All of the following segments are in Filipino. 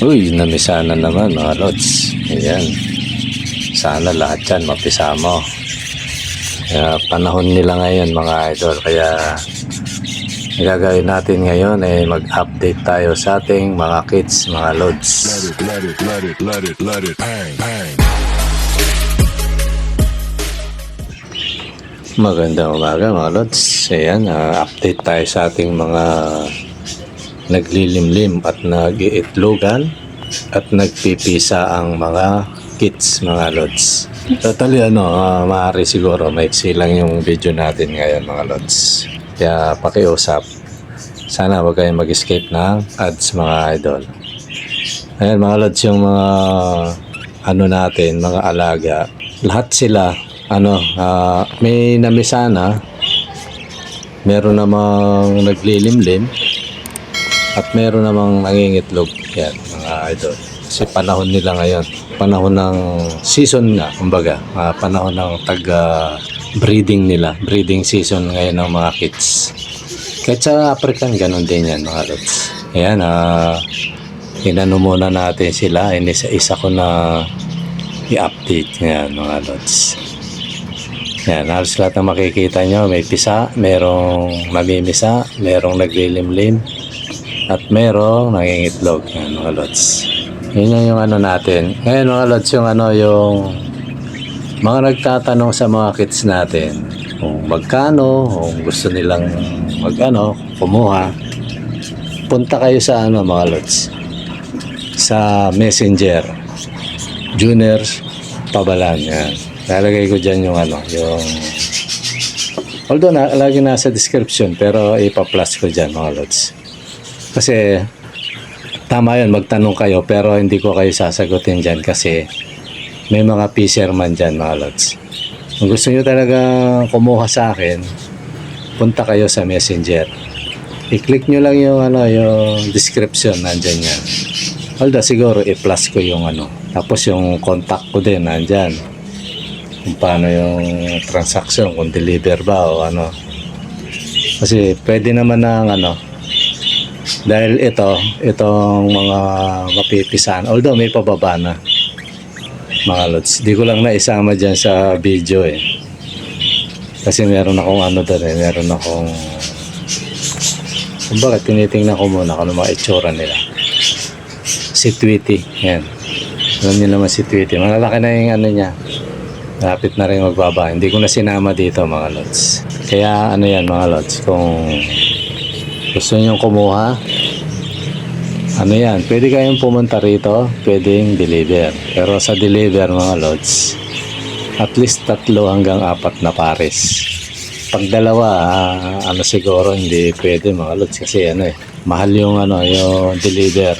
Uy, namisa na naman mga lods. Ayan. Sana lahat yan mapisa mo. Kaya panahon nila ngayon mga idol. Kaya gagawin natin ngayon ay mag-update tayo sa ating mga kids, mga lods. Let it, let it, let it, let it, bang, bang. Magandang umaga mga lods. Ayan, ah, update tayo sa ating mga naglilimlim at nag-iitlogan at nagpipisa ang mga kids mga lods. Totally ano, ah, maaari siguro maiksi lang yung video natin ngayon mga lods. Kaya pakiusap. Sana huwag kayong mag-escape ng ads mga idol. Ayan mga lods yung mga ano natin, mga alaga. Lahat sila ano, ah, may namisana, meron namang naglilimlim, at meron namang nangingitlog. Yan, mga idol. Kasi panahon nila ngayon. Panahon ng season nga, kumbaga. ah, panahon ng tag-breeding nila. Breeding season ngayon ng mga kids. Kahit sa African, ganun din yan, mga lods. Ayan, ah, inano muna natin sila. Inisa-isa ko na i-update ngayon, mga lods. Yan, halos lahat ng makikita nyo, may pisa, merong mamimisa, merong naglilimlim, at merong nangingitlog. Yan, mga lods. Yun yan yung ano natin. Ngayon, mga lods, yung ano, yung mga nagtatanong sa mga kids natin kung magkano, kung gusto nilang magano, kumuha, punta kayo sa ano, mga lods, sa messenger, Juniors Pabalan, yan. Lalagay ko dyan yung ano, yung Although na, lagi nasa description pero ipa-plus ko dyan mga lods. Kasi tama yun, magtanong kayo pero hindi ko kayo sasagutin dyan kasi may mga fisherman dyan mga lods. Kung gusto nyo talaga kumuha sa akin, punta kayo sa messenger. I-click nyo lang yung, ano, yung description, nandyan yan. Although siguro i-plus ko yung ano. Tapos yung contact ko din, nandyan. Kung paano yung transaction, kung deliver ba o ano. Kasi pwede naman ng ano, dahil ito, itong mga mapipisan, although may pababa na, mga lods. Di ko lang naisama dyan sa video eh. Kasi meron akong ano doon eh, meron akong, kung bakit tinitingnan ko muna kung ano mga itsura nila. Si Tweety, yan. Alam niyo naman si Tweety. Malalaki na yung ano niya. Lapit na rin magbaba. Hindi ko na sinama dito mga lods. Kaya ano yan mga lods, kung gusto niyo kumuha, ano yan, pwede kayong pumunta rito, pwedeng deliver. Pero sa deliver mga lods, at least tatlo hanggang apat na pares. Pag dalawa, ah, ano siguro hindi pwede mga lods kasi ano eh, mahal yung ano, yung deliver.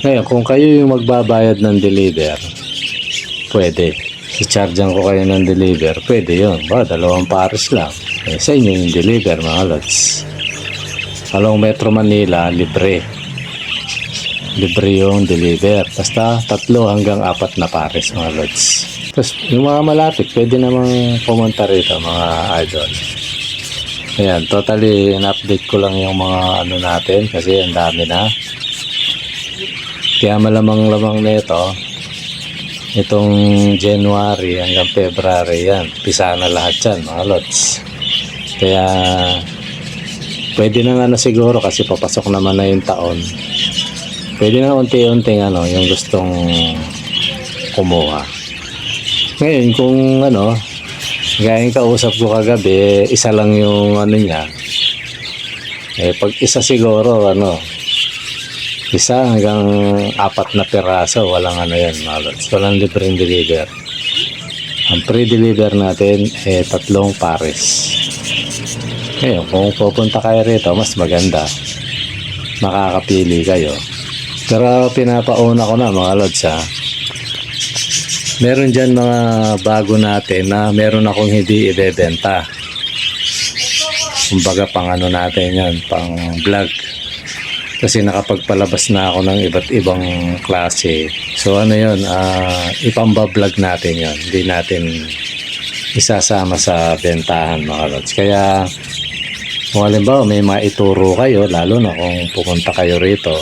Ngayon, kung kayo yung magbabayad ng deliver, pwede. I-chargean ko kayo ng deliver, pwede yun. Ba, dalawang pares lang. Eh, sa inyo yung deliver mga lods. Along Metro Manila, libre. Libre yung deliver. Basta tatlo hanggang apat na pares mga lods. Tapos yung mga malapit, pwede namang pumunta rito mga idol. Ayan, totally in-update ko lang yung mga ano natin kasi ang dami na. Kaya malamang-lamang nito, itong January hanggang February yan, pisa na lahat yan mga lods. Kaya pwede na nga na siguro kasi papasok naman na yung taon. Pwede na unti-unting ano, yung gustong kumuha. Ngayon kung ano, gaya yung kausap ko kagabi, isa lang yung ano niya. Eh pag isa siguro ano, isa hanggang apat na piraso, walang ano yan, mga lods. Walang libreng deliver. Ang pre-deliver natin, eh, tatlong pares. Ngayon, kung pupunta kayo rito, mas maganda. Makakapili kayo. Pero pinapauna ko na, mga lods, ha. Meron dyan mga bago natin na meron akong hindi ibebenta. Kumbaga pang ano natin yan, pang vlog kasi nakapagpalabas na ako ng iba't ibang klase. So ano yun, ah ipambablog natin yun. Hindi natin isasama sa bentahan mga lods. Kaya kung halimbawa may maituro kayo, lalo na kung pupunta kayo rito,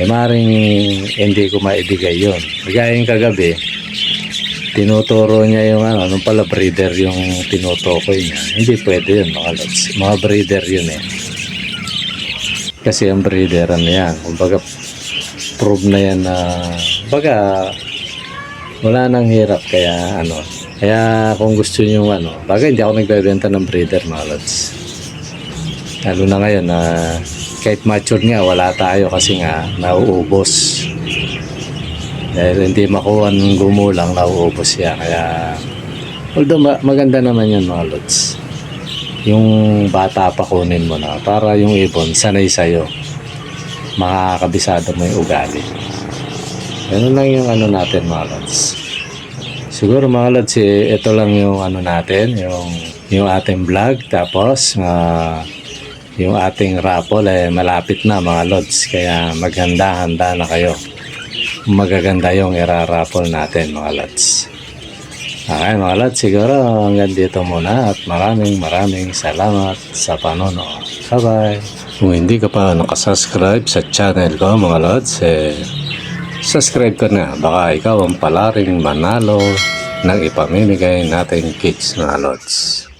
eh maring hindi ko maibigay yun. Kagaya yung kagabi, tinuturo niya yung ano, nung pala breeder yung tinutukoy niya. Hindi pwede yun mga lods. Mga breeder yun eh. Kasi ang breeder ano yan, kumbaga prove na yan na, baga wala nang hirap kaya ano. Kaya kung gusto niyo ano, baga hindi ako nagbebenta ng breeder mga lods. Lalo na ngayon na kahit mature nga wala tayo kasi nga nauubos. Dahil hindi makuha ng gumulang, nauubos siya. Kaya, although ma- maganda naman yun mga lods. Yung bata pa kunin mo na para yung ibon sanay sa'yo. Makakabisado mo yung ugali. Ganun lang yung ano natin mga lods. Siguro mga lods, eh, ito lang yung ano natin, yung, yung ating vlog. Tapos, ah, yung ating raffle eh, malapit na mga lods. Kaya maghanda-handa na kayo magaganda yung iraraffle natin mga lads. Okay mga lads, siguro hanggang dito muna at maraming maraming salamat sa panonood. Bye-bye! Kung hindi ka pa nakasubscribe sa channel ko mga lads, eh, subscribe ka na. Baka ikaw ang palaring manalo ng ipamimigay natin kits mga lods.